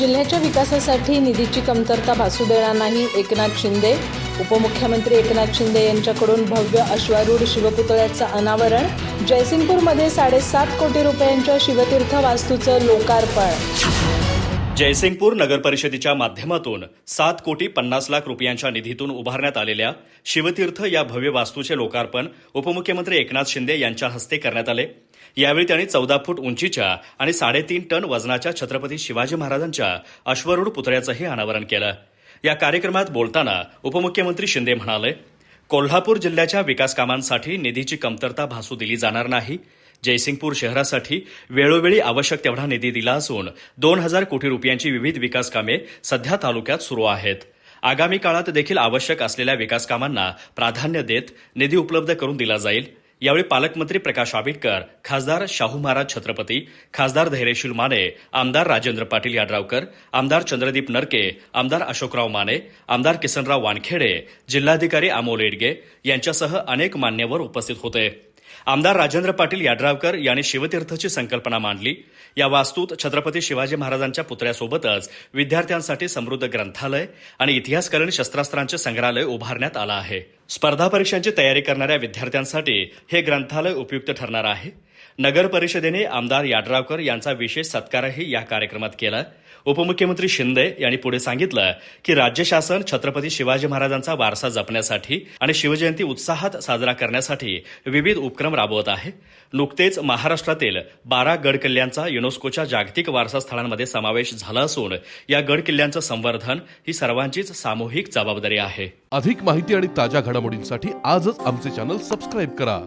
जिल्ह्याच्या विकासासाठी निधीची कमतरता भासू देणार नाही एकनाथ शिंदे. उपमुख्यमंत्री एकनाथ शिंदे यांच्याकडून भव्य अश्वारूढ शिवपुतळ्याचं अनावरण. जयसिंगपूरमध्ये साडेसात कोटी रुपयांच्या शिवतीर्थ वास्तूचं लोकार्पण. जयसिंगपूर नगर परिषदेच्या माध्यमातून सात कोटी पन्नास लाख रुपयांच्या निधीतून उभारण्यात आलेल्या शिवतीर्थ या भव्य वास्तूचे लोकार्पण उपमुख्यमंत्री एकनाथ शिंदे यांच्या हस्ते करण्यात आले. यावेळी त्यांनी चौदा फूट उंचीच्या आणि साडेतीन टन वजनाच्या छत्रपती शिवाजी महाराजांच्या अश्वरूढ पुतळ्याचंही अनावरण केलं. या कार्यक्रमात बोलताना उपमुख्यमंत्री शिंदे म्हणाले कोल्हापूर जिल्ह्याच्या विकास कामांसाठी निधीची कमतरता भासू दिली जाणार नाही. जयसिंगपूर शहरासाठी वेळोवेळी आवश्यक तेवढा निधी दिला असून दोन हजार कोटी रुपयांची विविध विकास कामे सध्या तालुक्यात सुरू आहेत. आगामी काळात देखील आवश्यक असलेल्या विकासकामांना प्राधान्य देत निधी उपलब्ध करून दिला जाईल. यावेळी पालकमंत्री प्रकाश आंबेडकर खासदार शाहू महाराज छत्रपती खासदार धैर्यशील माने आमदार राजेंद्र पाटील याड्रावकर आमदार चंद्रदीप नरके आमदार अशोकराव माने आमदार किसनराव वानखेडे जिल्हाधिकारी अमोल एडगे यांच्यासह अनेक मान्यवर उपस्थित होते. आमदार राजेंद्र पाटील याड्रावकर यांनी शिवतीर्थची संकल्पना मांडली. या वास्तूत छत्रपती शिवाजी महाराजांच्या पुतळ्यासोबतच विद्यार्थ्यांसाठी समृद्ध ग्रंथालय आणि इतिहासकालीन शस्त्रास्त्रांचे संग्रहालय उभारण्यात आलं आहे. स्पर्धा परीक्षांची तयारी करणाऱ्या विद्यार्थ्यांसाठी हे ग्रंथालय उपयुक्त ठरणार आहे. नगर परिषदेने आमदार याड्रावकर यांचा विशेष सत्कारही या कार्यक्रमात केला. उपमुख्यमंत्री शिंदे यांनी पुढे सांगितलं की राज्य शासन छत्रपती शिवाजी महाराजांचा वारसा जपण्यासाठी आणि शिवजयंती उत्साहात साजरा करण्यासाठी विविध उपक्रम राबवत आहे. नुकतेच महाराष्ट्रातील बारा गड किल्ल्यांचा युनेस्कोच्या जागतिक वारसा स्थळांमध्ये समावेश झाला असून या गड किल्ल्यांचं संवर्धन ही सर्वांचीच सामूहिक जबाबदारी आहे. अधिक माहिती आणि ताज्या घडामोडींसाठी आजच आमचे चॅनल सबस्क्राईब करा.